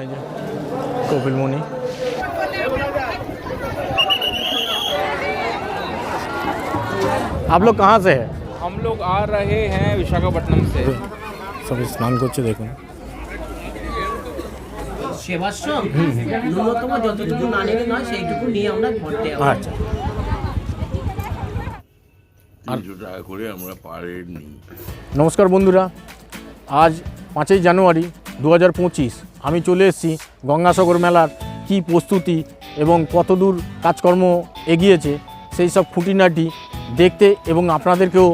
এই যে কপিলমণি आप लोग कहाँ से है हम लोग आ रहे हैं विशाखापट्टनम से সবাই স্নান করছে দেখুন সেবাশ্রম ন্যূনতম যতটুকু না নিলে নয় সেইটুকু নিয়ে আমরা ঘুরতে যাবো আচ্ছা তিনশো টাকা করে আমরা পার হেড নিই নমস্কার বন্ধুরা আজ পাঁচই জানুয়ারি দু হাজার পঁচিশ, আমি চলে এসেছি গঙ্গাসাগর মেলার কি প্রস্তুতি এবং কতদূর কাজকর্ম এগিয়েছে, সেই সব খুঁটিনাটি দেখতে এবং আপনাদেরকেও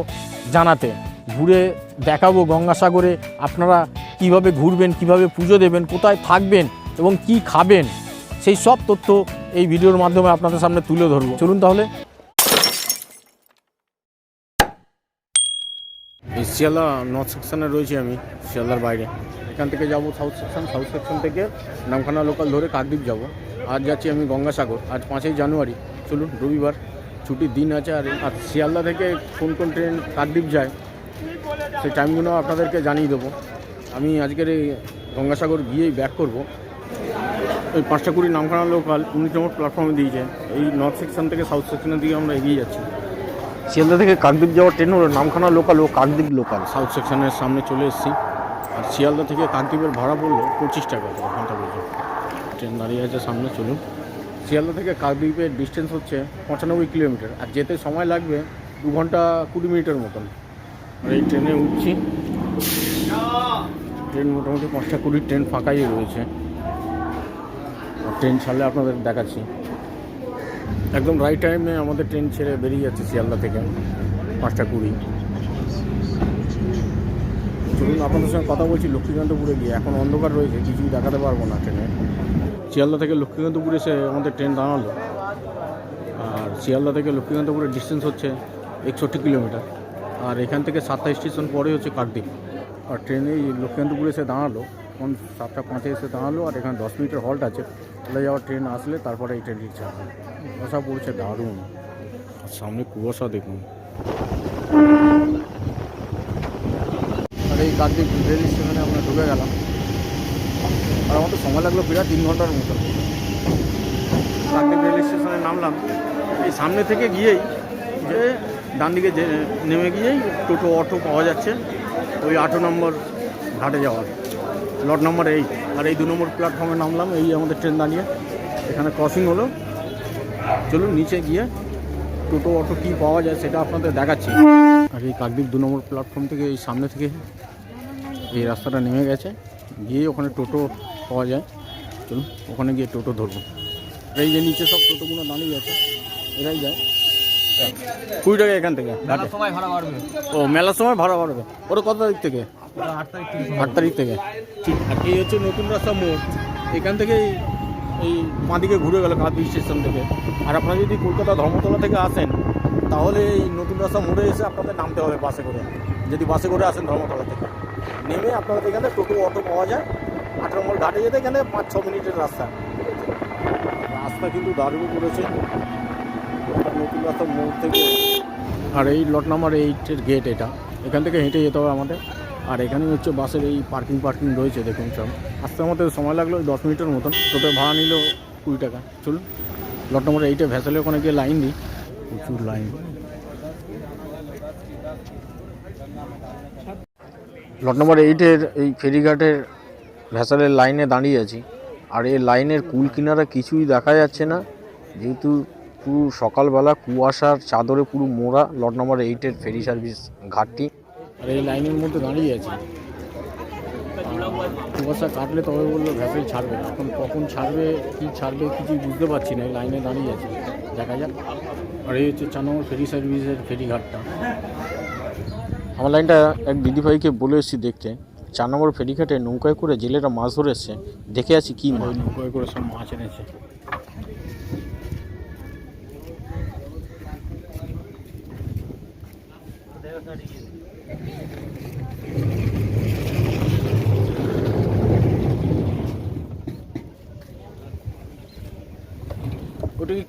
জানাতে। ঘুরে দেখাবো গঙ্গাসাগরে আপনারা কীভাবে ঘুরবেন, কীভাবে পুজো দেবেন, কোথায় থাকবেন এবং কি খাবেন, সেই সব তথ্য এই ভিডিওর মাধ্যমে আপনাদের সামনে তুলে ধরবো। চলুন তাহলে শিয়ালদা নর্থ সেকশনে রয়েছি আমি, শিয়ালদার বাইরে। এখান থেকে যাব সাউথ সেকশন সাউথ সেকশন থেকে নামখানা লোকাল ধরে কাকদ্বীপ যাব। আজ যাচ্ছি আমি গঙ্গাসাগর। আজ পাঁচই জানুয়ারি, চলুন রবিবার ছুটির দিন আছে আর আর শিয়ালদা থেকে কোন কোন ট্রেন কাকদ্বীপ যায় সেই টাইমগুলো আপনাদেরকে জানিয়ে দেবো। আমি আজকের এই গঙ্গাসাগর গিয়েই ব্যাক করব। ওই পাঁচটা কুড়ি নামখানা লোকাল উনিশ নম্বর প্ল্যাটফর্মে দিয়েছে। এই নর্থ সেকশন থেকে সাউথ সেকশনের দিকে আমরা এগিয়ে যাচ্ছি। শিয়ালদা থেকে কাকদ্বীপ যাওয়ার ট্রেন হলো নামখানা লোকাল ও কাকদ্বীপ লোকাল সাউথ সেকশনের সামনে চলে এসেছি। আর শিয়ালদা থেকে কাকদ্বীপের ভাড়া পড়ল পঁচিশ টাকা করে ঘণ্টা পর্যন্ত। ট্রেন দাঁড়িয়ে আছে সামনে, চলুন। শিয়ালদা থেকে কাকদ্বীপের ডিস্টেন্স হচ্ছে পঁচানব্বই কিলোমিটার। আর যেতে সময় লাগবে দু ঘণ্টা কুড়ি মিনিটের মতন। আর এই ট্রেনে উঠছি। ট্রেন মোটামুটি পাঁচটা কুড়ি ট্রেন ফাঁকাই রয়েছে। ট্রেন ছাড়লে আপনাদের দেখাচ্ছি। একদম রাইট টাইমে আমাদের ট্রেন ছেড়ে বেরিয়ে যাচ্ছে শিয়ালদা থেকে, পাঁচটা কুড়ি। চলুন আপনাদের সঙ্গে কথা বলছি লক্ষ্মীকান্তপুরে গিয়ে। এখন অন্ধকার রয়েছে, কিছুই দেখাতে পারব না ট্রেনে শিয়ালদা থেকে লক্ষ্মীকান্তপুরে এসে আমাদের ট্রেন দাঁড়াল। আর শিয়ালদা থেকে লক্ষ্মীকান্তপুরের ডিস্টেন্স হচ্ছে একষট্টি কিলোমিটার। আর এখান থেকে সাতটা স্টেশন পরে হচ্ছে কাকদ্বীপ আর ট্রেনে লক্ষ্মীকান্তপুরে এসে দাঁড়াল। তখন সাতটা পাঁচে এসে দাঁড়াল আর এখানে দশ মিনিটের হল্ট আছে। চলে যাওয়ার ট্রেন আসলে তারপরে এই ট্রেনটি ছাড়বে কুয়াশা পড়ছে দারুণ। আর সামনে কুয়াশা দেখুন। আর এই কাকদ্বীপ রেল স্টেশনে আমরা ঢুকে গেলাম। আর আমার তো সময় লাগল প্রায় তিন ঘণ্টার মতো। কাকদ্বীপ রেল স্টেশনে নামলাম। এই সামনে থেকে গিয়েই যে ডান দিকে নেমে গিয়েই টোটো অটো পাওয়া যাচ্ছে। ওই আটো নম্বর ঘাটে যাওয়ার লট নম্বর এইট। আর এই দু নম্বর প্ল্যাটফর্মে নামলাম এই আমাদের ট্রেন দাঁড়িয়ে। এখানে ক্রসিং হলো। চলুন নিচে গিয়ে টোটো অটো কী পাওয়া যায় সেটা আপনাদের দেখাচ্ছি। আর এই কাকদ্বীপ দু নম্বর প্ল্যাটফর্ম থেকে এই সামনে থেকে এই রাস্তাটা নেমে গেছে। গিয়ে ওখানে টোটো পাওয়া যায়। চলুন ওখানে গিয়ে টোটো ধরবো। এই যে নিচে সব টোটোগুলো দাঁড়িয়ে আছে এরাই যায়। কুড়ি টাকা এখান থেকে সময় ভাড়া বাড়বে। ও মেলার সময় ভাড়া বাড়বে। ওটা কত তারিখ থেকে? আট তারিখ থেকে। ঠিক আর এই হচ্ছে নতুন রাস্তা মোড়। এখান থেকে এই বাঁদিকে ঘুরে গেল কাঁদবি স্টেশন থেকে। আর আপনারা যদি কলকাতা ধর্মতলা থেকে আসেন তাহলে এই নতুন রাস্তা মোড়ে এসে আপনাদের নামতে হবে বাসে করে। যদি বাসে করে আসেন ধর্মতলা থেকে। নেমে আপনাদের এখানে টোটো অটো পাওয়া যায়। আট নম্বর ঘাটে যেতে এখানে পাঁচ ছ মিনিটের রাস্তা। রাস্তা কিন্তু দারুণ করেছে। নতুন রাস্তা মোড় থেকে। আর এই লট নাম্বার এইটের গেট এটা। এখান থেকে হেঁটে যেতে হবে আমাদের। আর এখানে হচ্ছে বাসের এই পার্কিং পার্কিং রয়েছে, দেখুন সব। আসতে আমাদের সময় লাগল দশ মিনিটের মতন। টোটো ভাড়া নিল কুড়ি টাকা। চলুন লট নম্বর এইটে ভ্যাসেলে ওখানে গিয়ে লাইন দিই। প্রচুর লাইন লট নম্বর এইটের এই ফেরিঘাটের ভ্যাসেলের লাইনে দাঁড়িয়ে আছি। আর এই লাইনের কুল কিনারা কিছুই দেখা যাচ্ছে না। যেহেতু পুরো সকালবেলা কুয়াশার চাদরে পুরো মোড়া লট নম্বর এইটের ফেরি সার্ভিস ঘাটটি। আর এই লাইনের মধ্যে দাঁড়িয়ে আছি। কুয়াশা কাটলে তবে বলল ভ্যাসেল ছাড়বে। এখন কখন ছাড়বে কি ছাড়বে কিছুই বুঝতে পারছি না এই লাইনে দাঁড়িয়ে আছে। দেখা যাক। আর এই হচ্ছে চার নম্বর ফেরি সার্ভিসের ফেরিঘাটটা। আমার লাইনটা এক দিদিভাইকে বলে এসেছি দেখতে। চার নম্বর ফেরিঘাটে নৌকায় করে জেলেরা মাছ ধরে এসছে দেখে আছি কি নৌকায় করে সব মাছ এনেছে।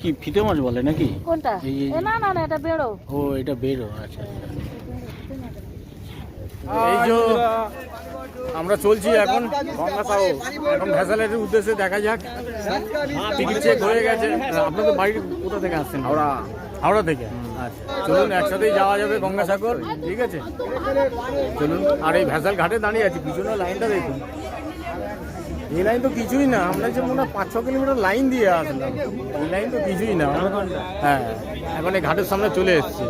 কি ফিতে মাছ বলে নাকি? কোনটা? না না না এটা বেড়ো। ও এটা বেরো আচ্ছা এই যে আমরা চলছি এখন গঙ্গাসাগর এখন ভ্যাসালের উদ্দেশ্যে দেখা যাক। টিকিট চেক হয়ে গেছে। আপনাদের বাড়ি কোথা থেকে আসছেন? হাওড়া। হাওড়া থেকে? আচ্ছা। চলুন একসাথেই যাওয়া যাবে গঙ্গাসাগর ঠিক আছে? চলুন আর এই ভ্যাসাল ঘাটে দাঁড়িয়ে আছি পিছনে লাইনটা দেখুন। এই লাইন তো কিছুই না, আমরা যে মনে হয় পাঁচ, ছ কিলোমিটার লাইন দিয়ে আসলাম। এই লাইন তো কিছুই না। হ্যাঁ এখন এই ঘাটের সামনে চলে এসেছি।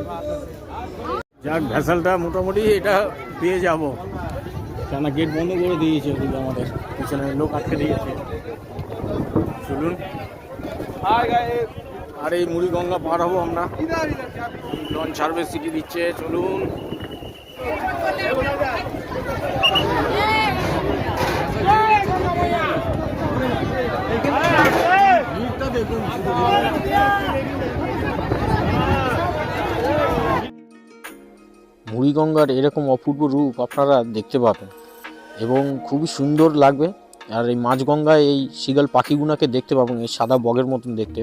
যাক ভ্যাসালটা মোটামুটি এটা পেয়ে যাব। কেন গেট বন্ধ করে দিয়েছে ওদিকে আমাদের। পিছনে লোক আটকে দিয়েছে। চলুন। আর এই মুড়ি গঙ্গা পার হব আমরা। লঞ্চ সার্ভিস সিটি দিচ্ছে, চলুন। মুড়িগঙ্গার এরকম অপূর্ব রূপ আপনারা দেখতে পাবেন এবং খুবই সুন্দর লাগবে। আর এই মাঝগঙ্গায় এই শিগাল পাখিগুলোকে দেখতে পাবেন, এই সাদা বগের মতন দেখতে।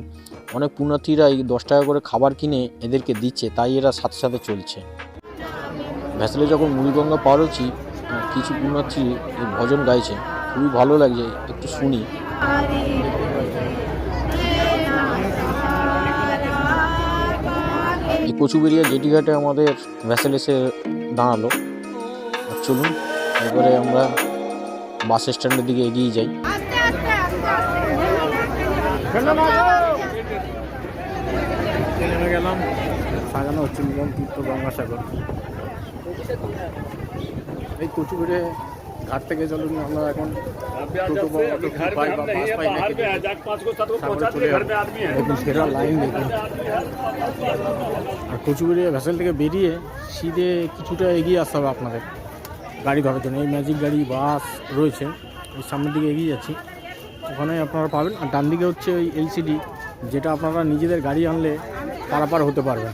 অনেক পুণ্যার্থীরা এই দশ টাকা করে খাবার কিনে এদেরকে দিচ্ছে, তাই এরা সাথে সাথে চলছে। ভ্যাসেলে যখন মুড়িগঙ্গা পার হচ্ছি কিছু পুণ্যার্থী ভজন গাইছে। খুবই ভালো লাগছে, একটু শুনি। কচুবেরিয়া জেটিঘাটে আমাদের ভ্যাসেল এসে দাঁড়াল। চলুন এবারে আমরা বাস স্ট্যান্ডের দিকে এগিয়ে যাই। আস্তে আস্তে আস্তে আস্তে নেমে গেলাম সাজানো হচ্ছে তীর্থ গঙ্গাসাগর। এই কচুগুড়ে ঘাট থেকে চলুন আমরা এখন টোটো বা অটো পাই বা বাস পাই না কেটে সাগরে চলে যাব। দেখুন সেটা লাইন দেখুন। আর কচুগুড়ি ভেসেল থেকে বেরিয়ে সিধে কিছুটা এগিয়ে আসতে হবে আপনাদের গাড়ি ধরার জন্য। এই ম্যাজিক গাড়ি বাস রয়েছে। এই সামনের দিকে এগিয়ে যাচ্ছি। ওখানে আপনারা পাবেন। আর ডান দিকে হচ্ছে ওই এলসিডি যেটা আপনারা নিজেদের গাড়ি আনলে পারাপার হতে পারবেন।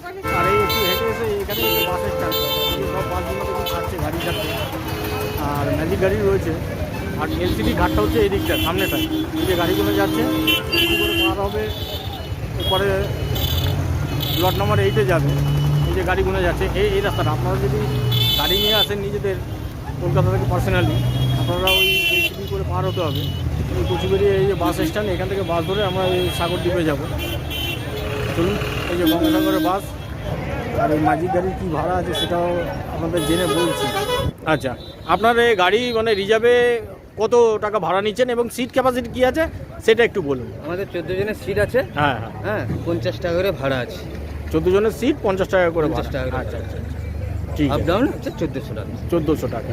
ম্যাজিক গাড়ি রয়েছে। আর এলসিডি ঘাটটা হচ্ছে এই দিকটা সামনেটা এই যে গাড়িগুলো যাচ্ছে পার হবে এরপরে প্লট নাম্বার এইটে যাবে। এই যে গাড়িগুলো যাচ্ছে, এই এই রাস্তাটা। আপনারা যদি গাড়ি নিয়ে আসেন নিজেদের কলকাতা থেকে পার্সোনালি আপনারা ওই এলসিডি করে পার হতে হবে। এই এই যে বাস স্ট্যান্ড এখান থেকে বাস ধরে আমরা এই সাগর দ্বীপে যাব। চলুন, এই যে গঙ্গাসাগরের বাস আর এই মাঝির গাড়ির কী ভাড়া আছে সেটাও আপনাদের জেনে বলছি। আচ্ছা আপনার এই গাড়ি মানে রিজার্ভে কত টাকা ভাড়া নিচ্ছেন এবং সিট ক্যাপাসিটি কী আছে? সেটা একটু বলুন। আমাদের চোদ্দ জনের সিট আছে। হ্যাঁ হ্যাঁ। হ্যাঁ পঞ্চাশ টাকা করে ভাড়া আছে। চোদ্দ জনের সিট পঞ্চাশ টাকা করে 50 টাকা। করে আচ্ছা আচ্ছা ঠিক আপ আছে। ডাউন হচ্ছে চোদ্দোশো টাকা। চোদ্দোশো টাকা।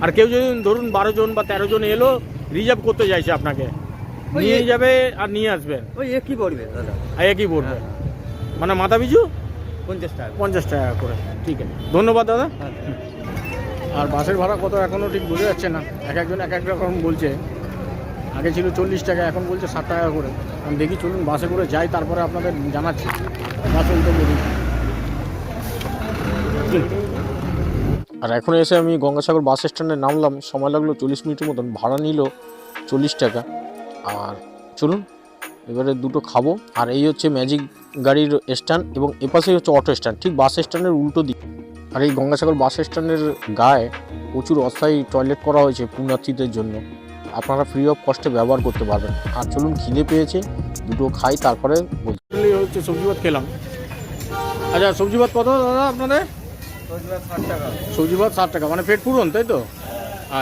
আর কেউ যদি ধরুন বারো জন বা তেরো জন এলো রিজার্ভ করতে চাইছে আপনাকে নিয়ে যাবে আর নিয়ে আসবেন। ওই একই পড়বে দাদা। একই পড়বে। মানে মাথা পিছু? পঞ্চাশ টাকা পঞ্চাশ টাকা করে। ঠিক আছে। ধন্যবাদ দাদা। হ্যাঁ। আর বাসের ভাড়া কত এখনও ঠিক বোঝা যাচ্ছে না। এক একজন এক এক রকম বলছে। আগে ছিল চল্লিশ টাকা, এখন বলছে ষাট টাকা করে। আমি দেখি চলুন, বাসে করে যাই, তারপরে আপনাদের জানাচ্ছি। বাসে উঠে বলি আর এখন এসে আমি গঙ্গাসাগর বাস স্ট্যান্ডে নামলাম। সময় লাগল চল্লিশ মিনিটের মতন। ভাড়া নিল চল্লিশ টাকা। আর চলুন, এবারে দুটো খাব। আর এই হচ্ছে ম্যাজিক গাড়ির স্ট্যান্ড এবং এপাশেই হচ্ছে অটো স্ট্যান্ড। ঠিক বাস স্ট্যান্ডের উল্টো দিক। আর এই গঙ্গাসাগর বাস স্ট্যান্ডের গায়ে প্রচুর অস্থায়ী টয়লেট করা হয়েছে পুণ্যার্থীদের জন্য। আপনারা ফ্রি অফ কস্টে ব্যবহার করতে পারবেন। আর চলুন খিদে পেয়েছে দুটো খাই তারপরে বলছি। হচ্ছে সবজি ভাত খেলাম। আচ্ছা সবজি ভাত কত দাদা আপনাদের? সবজি ভাত ষাট টাকা। মানে পেট পুরন তাই তো?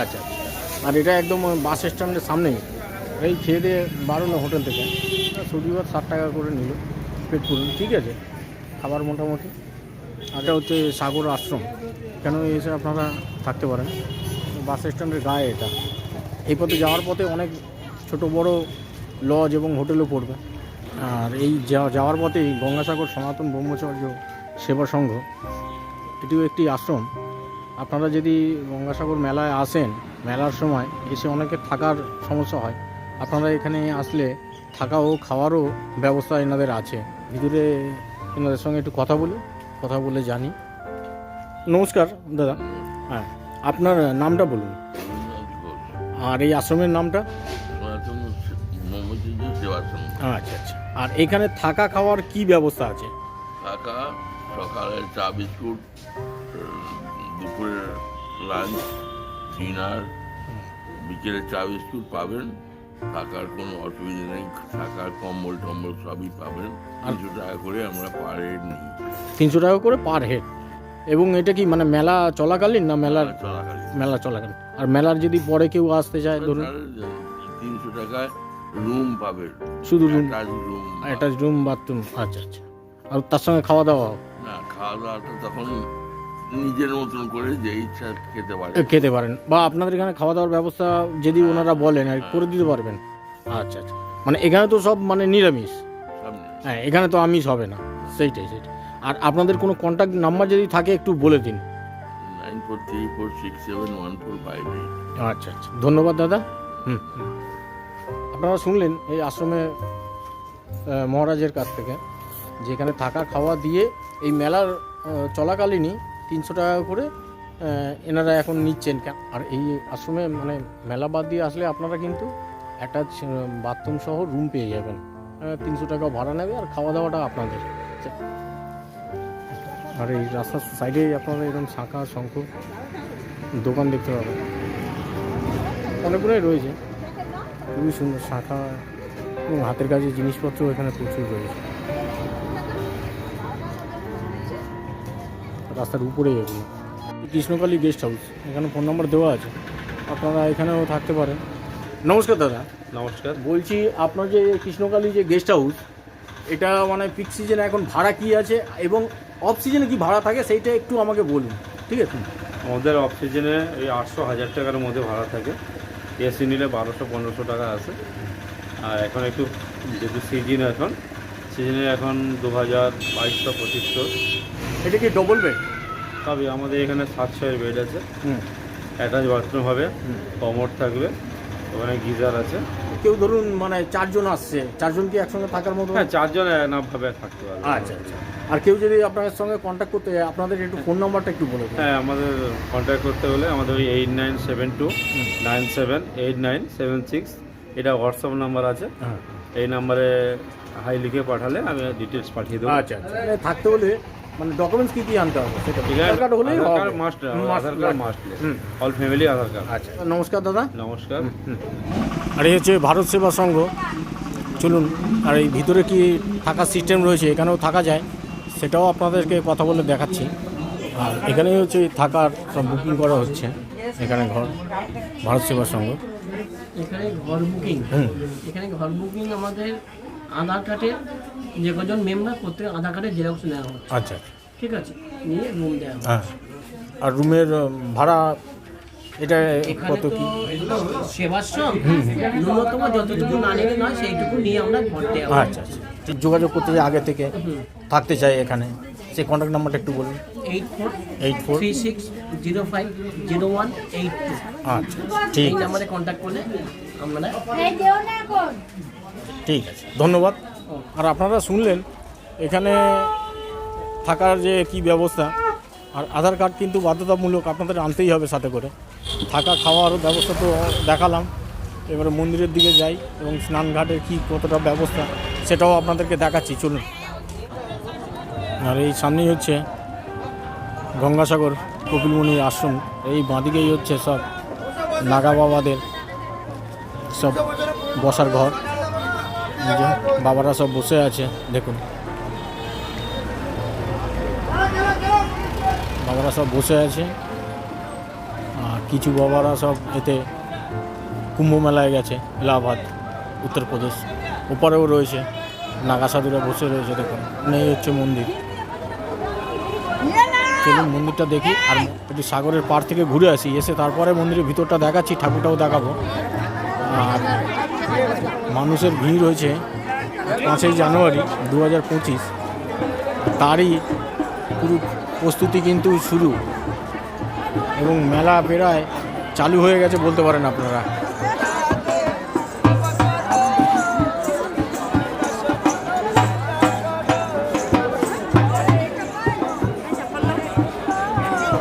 আচ্ছা আর এটা একদম বাস স্ট্যান্ডের সামনেই। এই খেয়ে দিয়ে বাড়লো হোটেল থেকে। সবজি ভাত ষাট টাকা করে নিল পেট পুরন ঠিক আছে। খাবার মোটামুটি। এটা হচ্ছে সাগর আশ্রম। কেন এসে আপনারা থাকতে পারেন? বাস স্ট্যান্ডের গায়ে এটা। এই পথে যাওয়ার পথে অনেক ছোট বড় লজ এবং হোটেলও পড়বে। আর এই যাওয়ার পথেই গঙ্গাসাগর সনাতন ব্রহ্মচর্য সেবা সংঘ, এটিও একটি আশ্রম। আপনারা যদি গঙ্গাসাগর মেলায় আসেন, মেলার সময় এসে অনেকে থাকার সমস্যা হয়। আপনারা এখানে আসলে থাকা ও খাওয়ারও ব্যবস্থা এনাদের আছে। ভিতরে এনাদের সঙ্গে একটু কথা বলি। কথা বলে জানি। নমস্কার দাদা। হ্যাঁ আপনার নামটা বলুন। আর এই আশ্রমের নামটা? আচ্ছা আচ্ছা। আর এখানে থাকা খাওয়ার কি ব্যবস্থা আছে? থাকা সকালে চা বিস্কুট দুপুরের লাঞ্চ ডিনার বিকেলে চা বিস্কুট পাবেন। থাকার কোনো অসুবিধা নেই থাকার কম্বল টম্বল সবই পাবেন। তিনশো টাকা করে আমরা পার হেড নিই। তিনশো টাকা করে পার হেড এবং এটা কি মানে মেলা চলাকালীন না মেলার চলাকালীন। মেলা চলাকালীন? আর মেলার যদি পরে কেউ আসতে চায় ধরুন তিনশো টাকায় রুম পাবেন। শুধু room room attach room bathroom আচ্ছা আচ্ছা। আর তার সঙ্গে খাওয়া দাওয়া না খাওয়া দাওয়াটা তখন নিজের মতন করে যে ইচ্ছা খেতে পারে খেতে পারেন। বা আপনাদের এখানে খাওয়া দাওয়ার ব্যবস্থা যদি ওনারা বলেন আর করে দিতে পারবেন। আচ্ছা আচ্ছা। মানে এখানে তো সব মানে নিরামিষ। হ্যাঁ এখানে তো আমিষ হবে না। সেইটাই সেইটাই। আর আপনাদের কোনো কন্ট্যাক্ট নাম্বার যদি থাকে একটু বলে দিন। Nine four three four six seven one four five আচ্ছা আচ্ছা। ধন্যবাদ দাদা। হুম। আপনারা শুনলেন এই আশ্রমে মহারাজের কাছ থেকে যেখানে থাকা খাওয়া দিয়ে এই মেলার চলাকালীনই তিনশো টাকা করে এনারা এখন নিচ্ছেন আর এই আশ্রমে মানে মেলা বাদ দিয়ে আসলে আপনারা কিন্তু অ্যাটাচ বাথরুম সহ রুম পেয়ে যাবেন। তিনশো টাকা ভাড়া নেবে আর খাওয়া দাওয়াটা আপনাদের। আর এই রাস্তার সাইডে আপনারা এরকম শাঁখা, শঙ্খ দোকান দেখতে পাবেন। অনেকগুলোই রয়েছে। খুবই সুন্দর শাঁখা এবং হাতের কাজের জিনিসপত্র এখানে প্রচুর রয়েছে। রাস্তার উপরে এগুলো কৃষ্ণকালী গেস্ট হাউস এখানে ফোন নাম্বার দেওয়া আছে। আপনারা এখানেও থাকতে পারেন। নমস্কার দাদা। নমস্কার। বলছি আপনার যে কৃষ্ণকালী যে গেস্ট হাউস এটা মানে পিক সিজনে এখন ভাড়া কি আছে এবং অফ সিজনে কি ভাড়া থাকে সেইটা একটু আমাকে বলুন ঠিক আছে? আমাদের অফ সিজনে এই আটশো হাজার টাকার মধ্যে ভাড়া থাকে। এসি নিলে বারোশো পনেরোশো টাকা আছে। আর এখন একটু যেহেতু সিজন এখন সিজনে এখন দু হাজার বাইশশো পঁচিশশো। এটা কি ডবল বেড তবে আমাদের এখানে সাত ছয়ের বেড আছে। হুম। অ্যাটাচ বাথরুম হবে কমোড থাকবে ওখানে গিজার আছে। কেউ ধরুন মানে চারজন আসছে চারজন কি একসঙ্গে থাকার মতো? হ্যাঁ চারজন এনাভাবে থাকতে পারবে। আচ্ছা আচ্ছা। আর কেউ যদি আপনার সঙ্গে কন্ট্যাক্ট করতে চায় আপনাদের একটু ফোন নাম্বারটা একটু বলে হ্যাঁ আমাদের কন্ট্যাক্ট করতে হলে আমাদের ওই eight nine seven two nine seven eight nine seven six এটা হোয়াটসঅ্যাপ নাম্বার আছে। হ্যাঁ। এই নাম্বারে হাই লিখে পাঠালে আমি ডিটেলস পাঠিয়ে দেবো। আচ্ছা আচ্ছা। মানে থাকতে হলে মানে ডকুমেন্টস কি কি আনতে হবে সেটা আধার কার্ড হলেই আধার হবে। Must Aadhaar card must all family Aadhaar card আচ্ছা নমস্কার দাদা। নমস্কার। আর এই হচ্ছে ভারত সেবা সংঘ। চলুন আর এই ভিতরে কি থাকার সিস্টেম রয়েছে এখানেও থাকা যায় সেটাও আপনাদেরকে কথা বলে দেখাচ্ছি। আর এখানেই হচ্ছে থাকার সব বুকিং করা হচ্ছে এখানে ঘর ভারত সেবা সংঘ। এখানে ঘর বুকিং হুম। এখানে ঘর বুকিং আমাদের আধার কার্ডের যে কজন মেম্বার প্রত্যেক আধার কার্ডের জেরক্স নেওয়া হচ্ছে আচ্ছা। ঠিক আছে? নিয়ে রুম দেওয়া হ্যাঁ। আর রুমের ভাড়া এটা কত কি? সেবাশ্রম ন্যূনতম যতটুকু না নিলে নয় সেইটুকু নিয়ে আমরা ঘর দেওয়া। আচ্ছা আচ্ছা। ঠিক যোগাযোগ করতে চাই আগে থেকে থাকতে চাই এখানে। সেই কন্ট্যাক্ট নাম্বারটা একটু বলুন। Eight four eight four three six zero five zero one eight two আচ্ছা ঠিক এই নাম্বারে কন্ট্যাক্ট করলে আমরা ঠিক আছে। ধন্যবাদ। আর আপনারা শুনলেন, এখানে থাকার যে কি ব্যবস্থা, আর আধার কার্ড কিন্তু বাধ্যতামূলক আপনাদের আনতেই হবে সাথে করে। থাকা খাওয়ার ব্যবস্থা তো দেখালাম। এবারে মন্দিরের দিকে যাই এবং স্নানঘাটের কি কতটা ব্যবস্থা, সেটাও আপনাদেরকে দেখাচ্ছি, চলুন। আর এই সামনেই হচ্ছে গঙ্গাসাগর কপিলমণি আশ্রম। এই বাঁদিকেই হচ্ছে সব নাগা বাবাদের সব বসার ঘর। বাবারা সব বসে আছে, দেখুন। বাবারা সব বসে আছে। আর কিছু বাবারা সব এতে কুম্ভ মেলায় গেছে, এলাহাবাদ, উত্তরপ্রদেশ। ওপারেও রয়েছে নাগা সাধুরা বসে রয়েছে, দেখুন। এই হচ্ছে মন্দির। চলুন মন্দিরটা দেখি, আর একটু সাগরের পার থেকে ঘুরে আসি, এসে তারপরে মন্দিরের ভিতরটা দেখাচ্ছি, ঠাকুরটাও দেখাবো। আর মানুষের ভিড় হয়েছে পাঁচই জানুয়ারি দু হাজার পঁচিশ। তারই পুরো প্রস্তুতি কিন্তু শুরু এবং মেলা প্রায় চালু হয়ে গেছে বলতে পারেন আপনারা।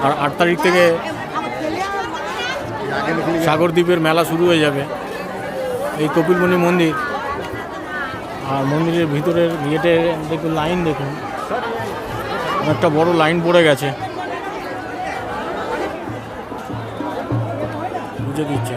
আর আট তারিখ থেকে সাগরদ্বীপের মেলা শুরু হয়ে যাবে। এই কপিলমণি মন্দির। আর মন্দিরের ভিতরের গেটে দেখুন লাইন দেখুন। একটা বড় লাইন পড়ে গেছে। বুঝে দিচ্ছে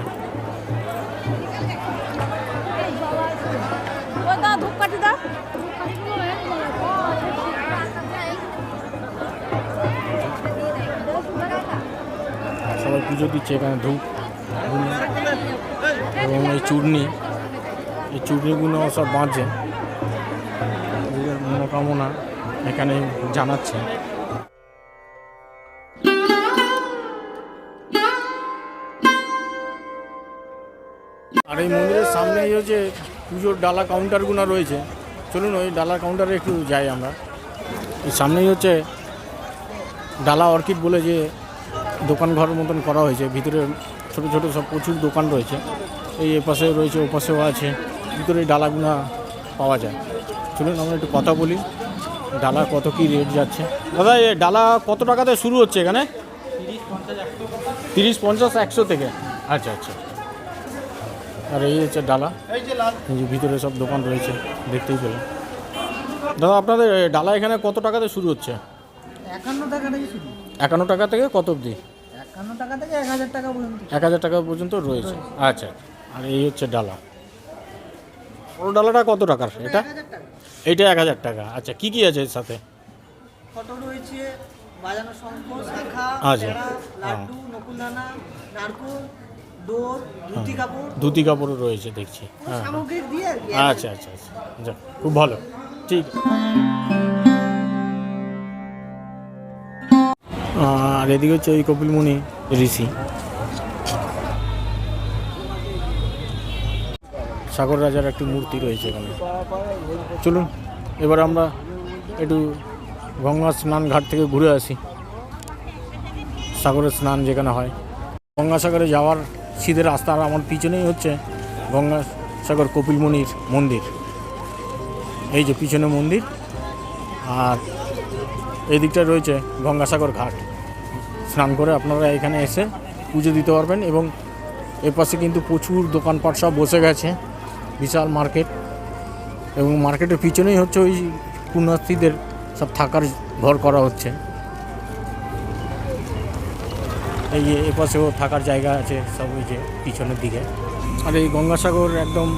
সবাই পুজো দিচ্ছে এখানে ধূপ। এই চূর্ণি। এই চূর্ণিগুলো সব বাঁধছে নিজের মনোকামনা এখানে জানাচ্ছে। আর এই মন্দিরের সামনেই হচ্ছে পুজোর ডালা কাউন্টারগুলো রয়েছে, চলুন ওই ডালা কাউন্টারে একটু যাই আমরা। এই সামনেই হচ্ছে ডালা অর্কিড বলে যে দোকান ঘর মতন করা হয়েছে। ভিতরে ছোট ছোট সব প্রচুর দোকান রয়েছে। এই এপাশে রয়েছে ওপাশেও আছে। ভিতরে ডালাগুনা পাওয়া যায়। চলুন আমরা একটু কথা বলি। ডালা কত কি রেট যাচ্ছে? দাদা এই ডালা কত টাকাতে শুরু হচ্ছে এখানে? তিরিশ পঞ্চাশ একশো থেকে। আচ্ছা আচ্ছা। আর এই হচ্ছে ডালা। এই যে ভিতরে সব দোকান রয়েছে দেখতেই পেলেন। দাদা আপনাদের এ, ডালা এখানে কত টাকাতে শুরু হচ্ছে? একান্ন টাকা থেকে শুরু। একান্ন টাকা থেকে কত অবধি? একান্ন টাকা থেকে এক হাজার টাকা পর্যন্ত। এক হাজার টাকা পর্যন্ত রয়েছে। আচ্ছা। আর এই হচ্ছে ডালা। বড় ডালাটা কত টাকার? এটা? এইটা এক হাজার টাকা। আচ্ছা কি কি আছে এর সাথে? ফটো রয়েছে বাজানো শঙ্খ শাখা আচ্ছা। পেড়া, লাড্ডু নকুলদানা নারকোল ধুতি কাপড়। কাপড়ও রয়েছে দেখছি। হ্যাঁ আচ্ছা আচ্ছা আচ্ছা। যাক, খুব ভালো। ঠিক। আর এদিকে হচ্ছে ওই কপিলমুনি ঋষি। সাগর রাজার একটি মূর্তি রয়েছে এখানে। চলুন, এবার আমরা একটু গঙ্গা স্নান ঘাট থেকে ঘুরে আসি। সাগরের স্নান যেখানে হয়। গঙ্গাসাগরে যাওয়ার সিধে রাস্তা আর আমার পিছনেই হচ্ছে গঙ্গাসাগর কপিলমুনির মন্দির। এই যে পিছনে মন্দির আর এই দিকটা রয়েছে গঙ্গাসাগর ঘাট। স্নান করে আপনারা এখানে এসে পুজো দিতে পারবেন এবং এর পাশে কিন্তু প্রচুর দোকানপাট সব বসে গেছে। বিশাল মার্কেট এবং মার্কেটের পিছনেই হচ্ছে ওই পুণ্যার্থীদের সব থাকার ঘর করা হচ্ছে। এই এপাশেও থাকার জায়গা আছে সব ওই যে পিছনের দিকে। আর এই গঙ্গাসাগর একদম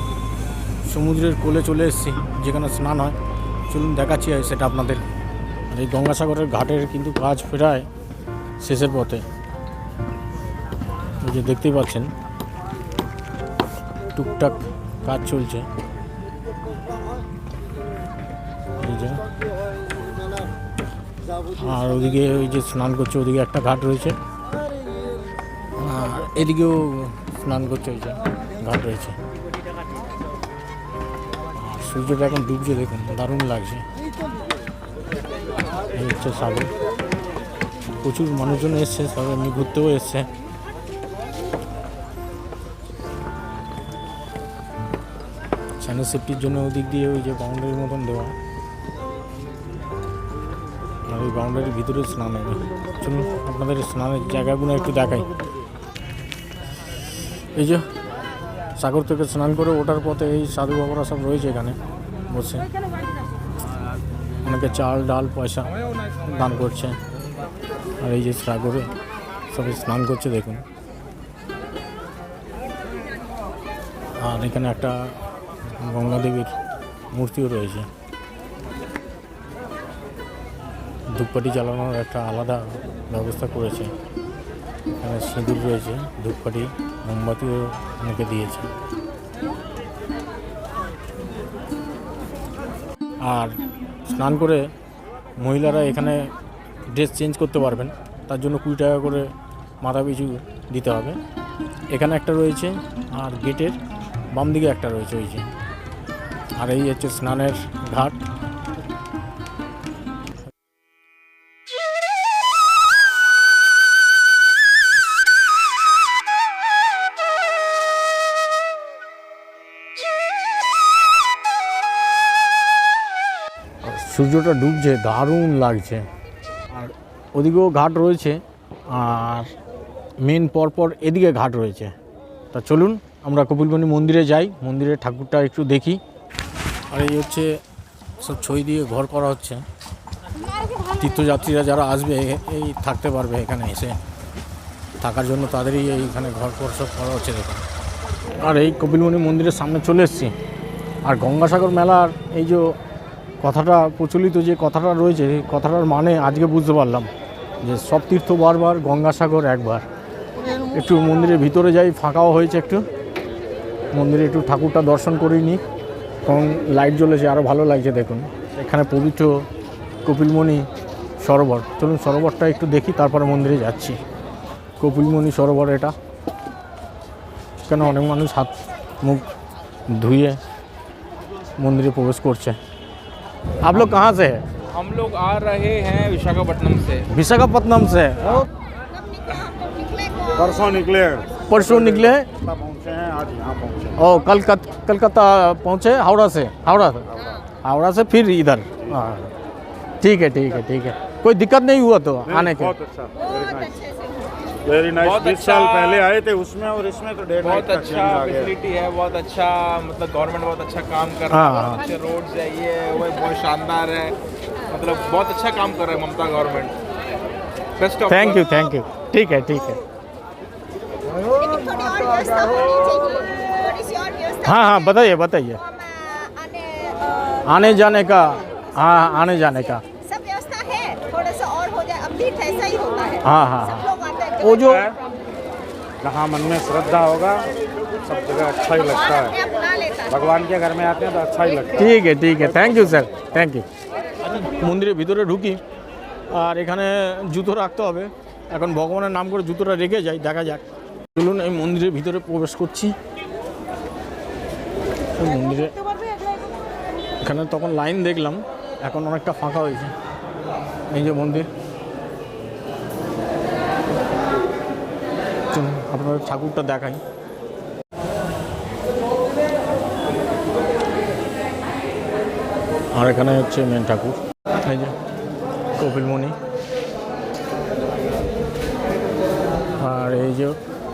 সমুদ্রের কোলে চলে এসেছি, যেখানে স্নান হয়। চলুন দেখাচ্ছি সেটা আপনাদের। আর এই গঙ্গাসাগরের ঘাটের কিন্তু কাজ ফেরায় শেষের পথে। এই যে দেখতেই পাচ্ছেন, টুকটাক কাজ চলছে। আর ওদিকে ওই যে স্নান করছে, ওদিকে একটা ঘাট রয়েছে। এদিকেও স্নান করছে ওই যে ঘাট রয়েছে। সূর্যটা এখন ডুবছে, দেখুন, দারুণ লাগছে। এই হচ্ছে সাগর। প্রচুর মানুষজন এসছে সব এমনি ঘুরতেও এসছে। চ্যানেল সেফটির জন্য ওদিক দিয়ে ওই যে বাউন্ডারির মতন দেওয়া। আর ওই বাউন্ডারির ভিতরে স্নান হবে। চলুন, আপনাদের স্নানের জায়গাগুলো একটু দেখাই। এই যে, সাগর থেকে স্নান করে ওঠার পথে এই সাধু বাবারা সব রয়েছে এখানে বসে। অনেকে চাল, ডাল, পয়সা দান করছে। আর এই যে সাগরে সবাই স্নান করছে, দেখুন। আর এখানে একটা গঙ্গা দেবীর মূর্তিও রয়েছে। ধূপকাঠি জ্বালানোর একটা আলাদা ব্যবস্থা করেছে। এখানে সিঁদুর রয়েছে, ধূপকাঠি, মোমবাতিও অনেকে দিয়েছে। আর স্নান করে মহিলারা এখানে ড্রেস চেঞ্জ করতে পারবেন, তার জন্য কুড়ি টাকা করে মাথা পিছু দিতে হবে। এখানে একটা রয়েছে, আর গেটের বাম দিকে একটা রয়েছে ওই যে। আর এই হচ্ছে স্নানের ঘাট। সূর্যটা ডুবছে, দারুণ লাগছে। আর ওদিকেও ঘাট রয়েছে, আর মেন পরপর এদিকে ঘাট রয়েছে। তা চলুন, আমরা কপিলবনী মন্দিরে যাই, মন্দিরের ঠাকুরটা একটু দেখি। আর এই হচ্ছে সব ছই দিয়ে ঘর করা হচ্ছে। তীর্থযাত্রীরা যারা আসবে এই থাকতে পারবে এখানে এসে। থাকার জন্য তাদেরই এইখানে ঘর ফর সব করা হচ্ছে দেখুন। আর এই কপিলমণি মন্দিরের সামনে চলে এসেছি। আর গঙ্গাসাগর মেলার এই যে কথাটা, প্রচলিত যে কথাটা রয়েছে, এই কথাটার মানে আজকে বুঝতে পারলাম যে সব তীর্থ বারবার গঙ্গাসাগর একবার। একটু মন্দিরের ভিতরে যাই, ফাঁকাও হয়েছে একটু। মন্দিরে একটু ঠাকুরটা দর্শন করেই নিই। এবং লাইট জ্বলেছে আরও ভালো লাগছে দেখুন এখানে পবিত্র কপিলমণি সরোবর চলুন সরোবরটা একটু দেখি তারপরে মন্দিরে যাচ্ছি কপিলমণি সরোবর এটা কেন অনেক মানুষ হাত মুখ ধুয়ে মন্দিরে প্রবেশ করছে आप लोग कहाँ से है हम लोग आ रहे हैं विशाखापट्टनम से विशाखापट्टनम से परसों निकले परसों निकले पहुँचे हैं आज यहाँ पहुँचे और कलकत्ता कलकत्ता पहुँचे हावड़ा से। हावड़ा से। हावड़ा। से फिर इधर। हाँ। ठीक है ठीक है ठीक है। कोई दिक्कत नहीं हुआ तो आने के अच्छा। वेरी नाइस बहुत बीस अच्छा- साल पहले आए थे उसमें और इसमें तो डेढ़ बहुत अच्छा फैसिलिटी है बहुत अच्छा मतलब गवर्नमेंट बहुत अच्छा काम कर रहा हाँ, है। हाँ। बहुत अच्छे रोड है ये वो बहुत शानदार है। मतलब बहुत अच्छा काम कर रहा है Mamata government best thank you thank you ठीक है ठीक है। हाँ हाँ बताइए बताइए हम आ, आने आ, आने जाने का हाँ आने जाने का सब व्यवस्था है थोड़ा सा और हो जाए अब भी ऐसा ही होता है हाँ हाँ सब हाँ लोग आते हैं वो जो जहाँ मन में श्रद्धा होगा सब जगह अच्छा ही लगता भगवान अपने है आप बुला लेता है भगवान के घर में आते हैं तो अच्छा ही लगता है ঠিক আছে ঠিক আছে thank you sir thank you মন্দিরের ভিতরে ঢুকি আর এখানে জুতো রাখতে হবে এখন ভগবানের নাম করে জুতোটা রেখে যাই দেখা যাক চলুন এই মন্দিরের ভিতরে প্রবেশ করছি এই মন্দিরে। এখানে তখন লাইন দেখলাম, এখন অনেকটা ফাঁকা হয়েছে। এই যে মন্দির। আপনাদের ঠাকুরটা দেখাই। আর এখানে হচ্ছে মেন ঠাকুর। এই যে কপিলমণি আর এই যে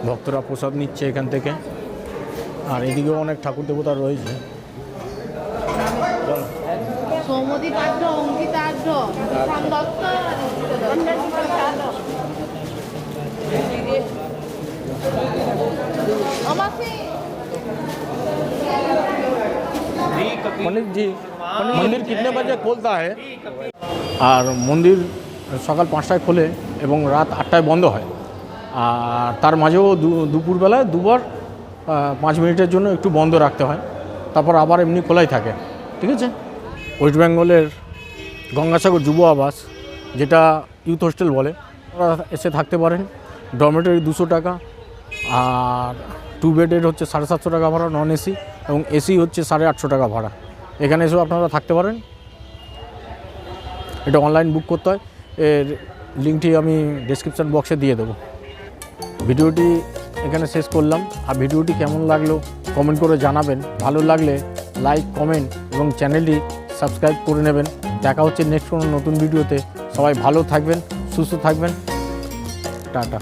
ভক্তরা প্রসাদ নিচ্ছে এখান থেকে। আর এদিকেও অনেক ঠাকুর দেবতা রয়েছে। মনির মন্দির কিনে বাজে খোলতা হয় আর মন্দির সকাল পাঁচটায় খোলে এবং রাত আটটায় বন্ধ হয়। আর তার মাঝেও দুপুরবেলায় দুবার পাঁচ মিনিটের জন্য একটু বন্ধ রাখতে হয়। তারপর আবার এমনি খোলাই থাকে। ঠিক আছে? ওয়েস্ট বেঙ্গলের গঙ্গাসাগর যুব আবাস, যেটা ইউথ হোস্টেল বলে এসে থাকতে পারেন। ডরমেটরি দুশো টাকা, আর টু বেডের হচ্ছে সাড়ে সাতশো টাকা ভাড়া নন এসি এবং এসি হচ্ছে সাড়ে আটশো টাকা ভাড়া। এখানে এসেও আপনারা থাকতে পারেন। এটা অনলাইন বুক করতে হয়। এর লিঙ্কটি আমি ডেসক্রিপশান বক্সে দিয়ে দেবো। ভিডিওটি এখানে শেষ করলাম। আর ভিডিওটি কেমন লাগল কমেন্ট করে জানাবেন। ভালো লাগলে লাইক, কমেন্ট এবং চ্যানেলটি সাবস্ক্রাইব করে নেবেন। দেখা হচ্ছে নেক্সট কোনো নতুন ভিডিওতে। সবাই ভালো থাকবেন, সুস্থ থাকবেন। টাটা।